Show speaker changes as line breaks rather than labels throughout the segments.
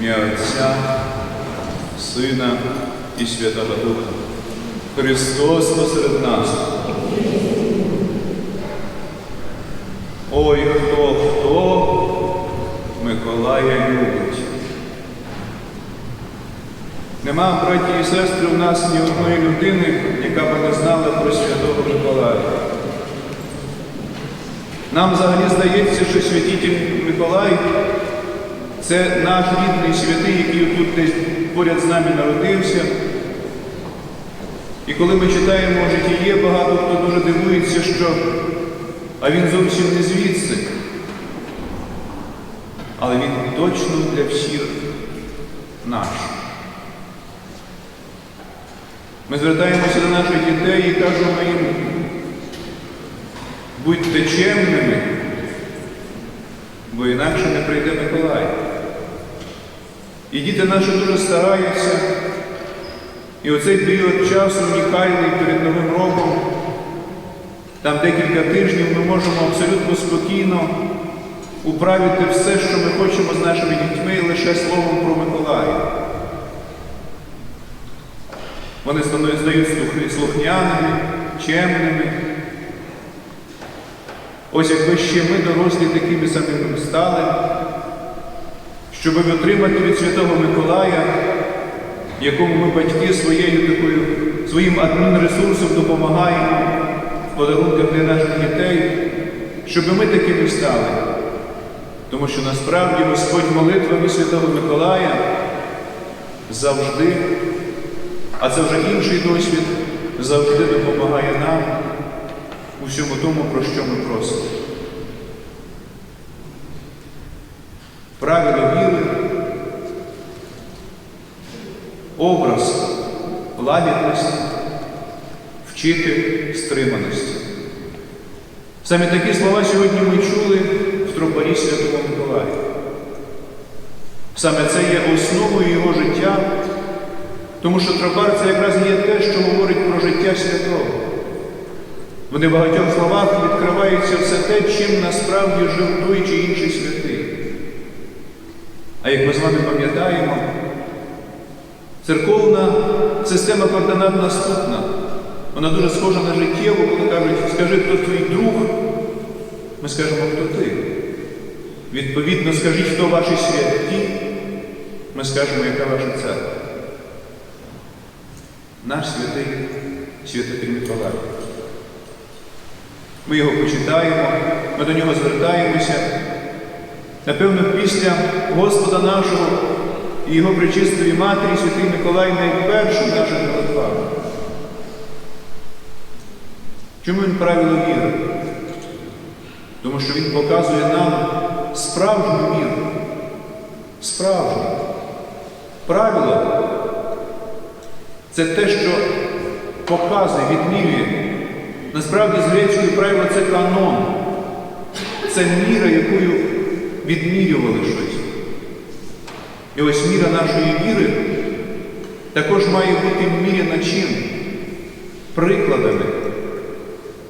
ім'я Отця, Сина і Святого Духа. Христос посеред нас. Ой, хто хто Миколая любить. Нема, браті і сестри, у нас ні одної людини, яка би не знала про Святого Миколая. Нам взагалі здається, що святитель Миколай це наш рідний святий, який тут десь поряд з нами народився. І коли ми читаємо житіє, багато хто дуже дивується, що а він зовсім не звідси. Але він точно для всіх наш. Ми звертаємося до наших дітей і кажемо їм, будьте чемними, бо інакше не прийде Миколай. І діти наші дуже стараються. І оцей період часу унікальний перед Новим роком, там декілька тижнів ми можемо абсолютно спокійно управити все, що ми хочемо з нашими дітьми лише словом про Миколая. Вони стають слухняними, чемними. Ось якби ще ми, дорослі, такими самими стали, щоб отримати від Святого Миколая, якому ми батьки своєю такою, своїм адмінресурсом допомагаємо в подарунках для наших дітей, щоб ми такими стали. Тому що насправді Господь молитвами Святого Миколая завжди, а це вже інший досвід, завжди допомагає нам у всьому тому, про що ми просимо. Правило віри, образ лагідності, вчити стриманості. Саме такі слова сьогодні ми чули в тропарі Святого Миколая. Саме це є основою його життя, тому що тропар це якраз є те, що говорить про життя святого. В небагатьох словах відкривається все те, чим насправді жив той чи інший святий. А як ми з вами пам'ятаємо, церковна система координат наступна. Вона дуже схожа на життєву, коли кажуть, скажи, хто твій друг, ми скажемо, хто ти. Відповідно, скажіть, хто ваші святі, ми скажемо, яка ваша церква. Наш святий святитель Миколай. Ми його почитаємо, ми до нього звертаємося. Напевно, після Господа нашого і Його причистої Матері, Святий Миколай найперший в наших. Чому він правило віри? Тому що він показує нам справжню віру. Справжню. Правило це те, що показує, відмірює. Насправді, з грецькою правило це канон. Це міра, якою відмірювали щось. І ось міра нашої віри також має бути міряна чим? Прикладами.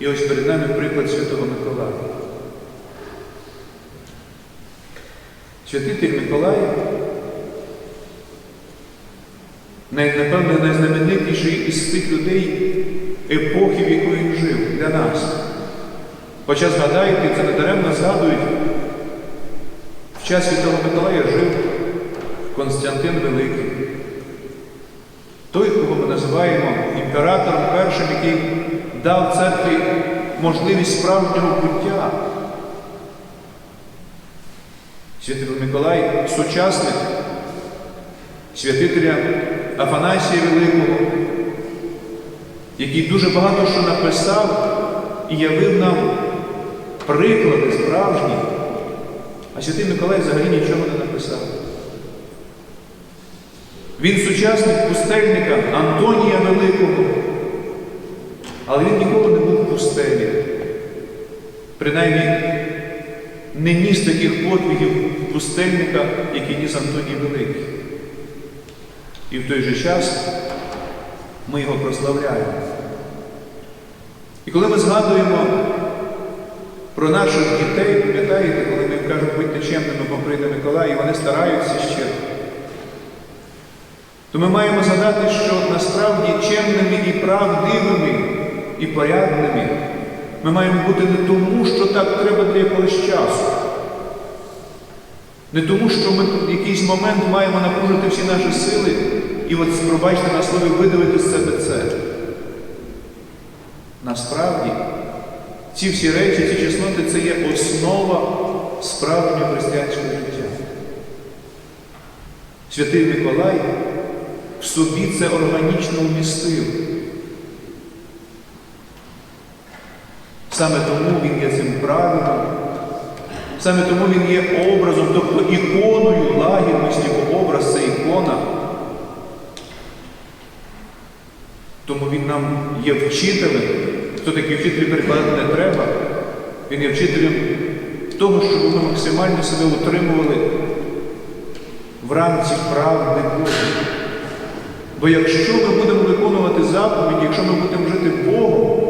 І ось перед нами приклад Святого Миколая. Святитель Миколай, напевно, найзнаменитіший із тих людей епохи, в якої він жив для нас. Хоча згадайте, це недаремно згадують, в час Святого Миколая жив Константин Великий. Той, кого ми називаємо імператором першим, який дав церкві можливість справжнього буття. Святий Миколай сучасник святителя Афанасія Великого, який дуже багато що написав і явив нам приклади справжні, а святий Миколай взагалі нічого не написав. Він сучасник пустельника Антонія Великого, але він ніколи не був в пустелі. Принаймні не ніс таких подвигів пустельника, які ніс Антоній Великий. І в той же час ми його прославляємо. І коли ми згадуємо про наших дітей, пам'ятаєте, коли ми кажемо, будьте чемними, бо прийде Миколай, і вони стараються ще. То ми маємо згадати, що насправді чемними і правдивими, і порядними ми маємо бути не тому, що так треба для якогось часу. Не тому, що ми в якийсь момент маємо напружити всі наші сили і от, пробачте на слові, видавити з себе це. Насправді, ці всі речі, ці чесноти це є основа справжнього християнського життя. Святий Миколай собі це органічно вмістив. Саме тому він є цим правилом, саме тому він є образом, тобто іконою лагідності, бо образ це ікона. Тому він нам є вчителем. Хто такий вчитель перекладати не треба. Він є вчителем того, щоб ми максимально себе утримували в рамці правди Божої. Бо якщо ми будемо виконувати заповіді, якщо ми будемо жити Богом,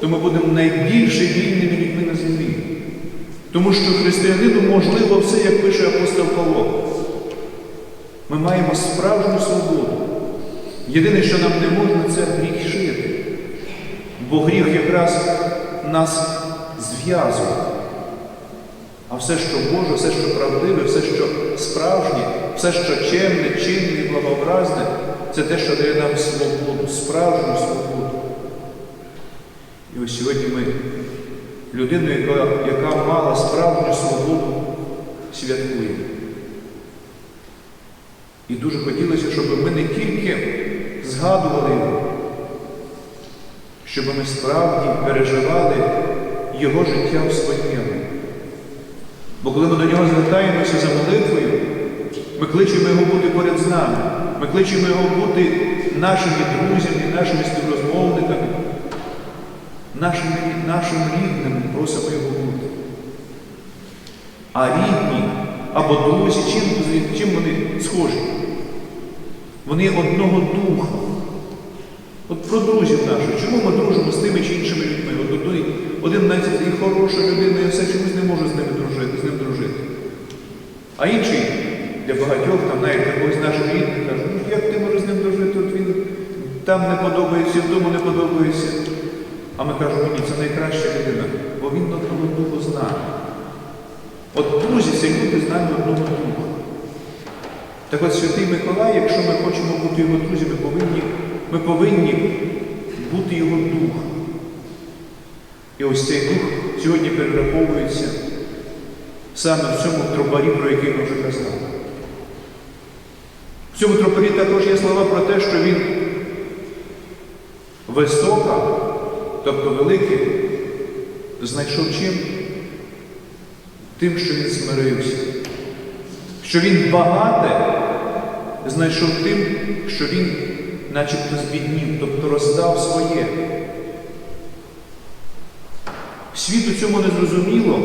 то ми будемо найбільше вільними людьми на землі. Тому що християнину можливо все, як пише апостол Павло. Ми маємо справжню свободу. Єдине, що нам не можна, це грішити. Бо гріх якраз нас зв'язує. А все, що Боже, все, що правдиве, все, що справжнє, все, що чемне, чинне і благообразне, це те, що дає нам свободу, справжню свободу. І ось сьогодні ми людину, яка, яка мала справжню свободу, святкуємо. І дуже хотілося, щоб ми не тільки згадували його, щоб ми справді переживали Його життя в своєму. Бо коли ми до нього звертаємося за молитвою, ми кличемо його бути поряд з нами, ми кличемо його бути нашими друзями, нашими співрозмовниками, нашими, нашим рідним просимо його бути. А рідні або друзі, чим, чим вони схожі? Вони одного духа. От про друзів наших, чому ми дружимо з тими чи іншими людьми? От один, один навіть і хороша людина, і все чомусь не може з ними дружити, з ним дружити. А інший для багатьох, там навіть якогось наших рідних, каже, ну як ти можеш з ним дружити? От він там не подобається, в тому не подобається. А ми кажемо, ні, це найкраща людина, бо він одного духу знає. От друзі, це люди з нами одного духу. Так от Святий Миколай, якщо ми хочемо бути його друзями, повинні, ми повинні бути його духом. І ось цей дух сьогодні перераховується саме в цьому тропарі, про який ми вже казали. В цьому тропарі також є слова про те, що він висока, тобто великий, знайшов чим? Тим, що він смирився. Що він багате знайшов тим, що він начебто збіднів, тобто роздав своє. Світу цьому не зрозуміло.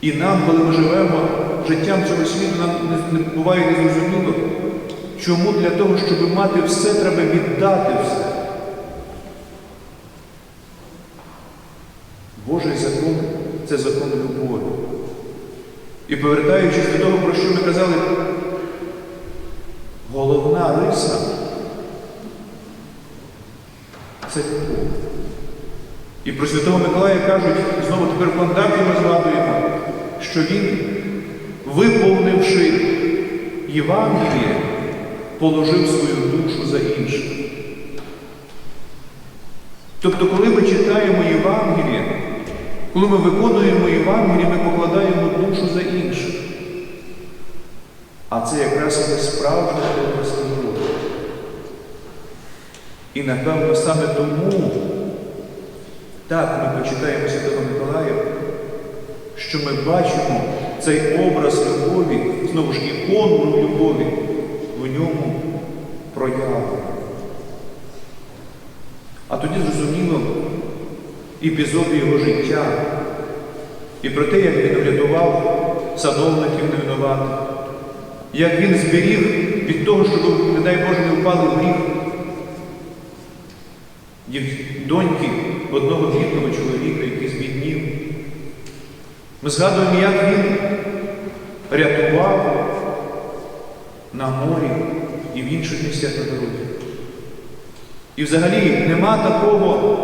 І нам, коли ми живемо життям цього світу, нам не, не буває незрозуміло, чому для того, щоб мати все, треба віддати все. Божий закон це закон любові. І повертаючись до того, про що ми казали, головна риса це любов. І про Святого Миколая кажуть, знову тепер в ми згадуємо, що він, виповнивши Євангеліє, положив свою душу за інших. Тобто, коли ми читаємо Євангеліє, коли ми виконуємо Євангеліє, ми покладаємо душу за інших. А це якраз є справжня свобода. І напевно саме тому, так ми почитаємо Святого Миколая, що ми бачимо цей образ любові, знову ж ікону любові в ньому проявлено. А тоді зрозуміло епізоди його життя і про те, як він врятував садовників невинуватих, як він зберіг від того, щоб, не дай Боже, не впали в гріх доньки одного бідного чоловіка, який збіднів. Ми згадуємо, як він рятував на морі і в інших місцях на дорозі. І взагалі нема такого,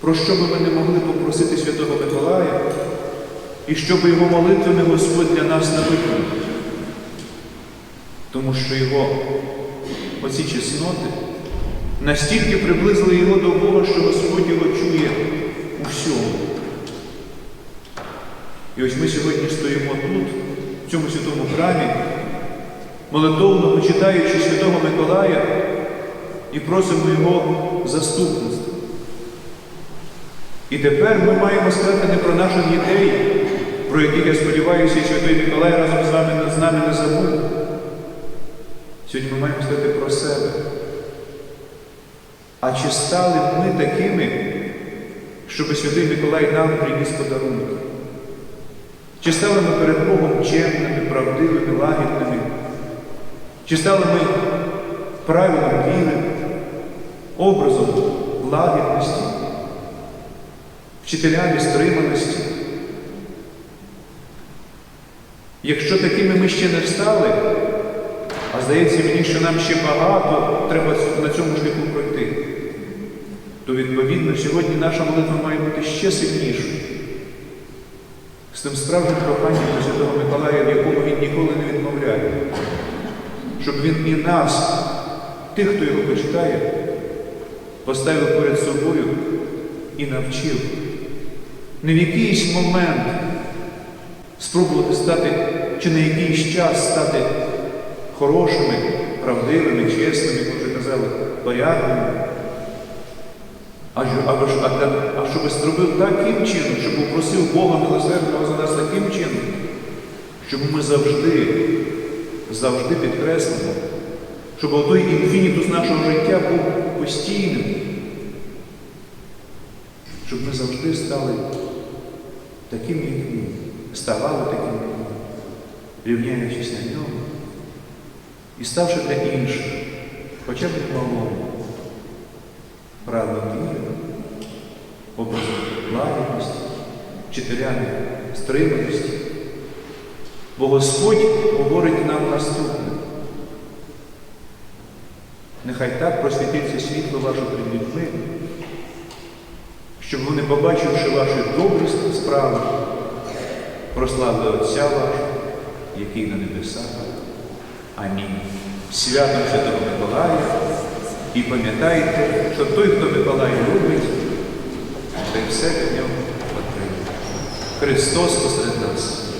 про що би ми не могли попросити Святого Миколая, і щоб його молитвами Господь для нас не виконав. Тому що його оці чесноти настільки приблизили його до Бога, що Господь його чує у всьому. І ось ми сьогодні стоїмо тут, в цьому святому храмі, молитовно почитаючи Святого Миколая і просимо Його заступництва. І тепер ми маємо сказати не про наших дітей, про яких я сподіваюся, і Святий Миколай разом з нами, з нами не забув. Сьогодні ми маємо сказати про себе. А чи стали ми такими, щоб Святий Миколай нам приніс подарунки? Чи стали ми перед Богом чемними, правдивими, лагідними? Чи стали ми правилом віри, образом лагідності, вчителями стриманості? Якщо такими ми ще не стали, а здається мені, що нам ще багато треба на цьому шляху пройти, то відповідно сьогодні наша молитва має бути ще сильнішою. З тим справжнім проханням до Святого Миколая, в якому він ніколи не відмовляє, щоб він і нас, тих, хто його почитає, поставив перед собою і навчив не в якийсь момент спробувати стати, чи на якийсь час стати хорошими, правдивими, чесними, як вже казали, порядними. А, ж- а, а щоб зробив таким чином, щоб попросив Бога милосердного за нас таким чином, щоб ми завжди, завжди підкреслимо, щоб той інфінітус нашого життя був постійним, щоб ми завжди стали таким, як він, ставали таким, рівняючись на ньому і ставши для інших, хоча б малому, правилом віри, образом лагідності, вчителями стриманості. Бо Господь говорить нам наступне. Нехай так просвітиться світло ваше перед людьми, щоб вони, побачивши ваші добрі справи, прославили Отця вашого, який на небесах. Амінь. Свято Святого Миколая. І пам'ятайте, що той, хто Миколая любить, той все від нього отримає. Христос посеред нас.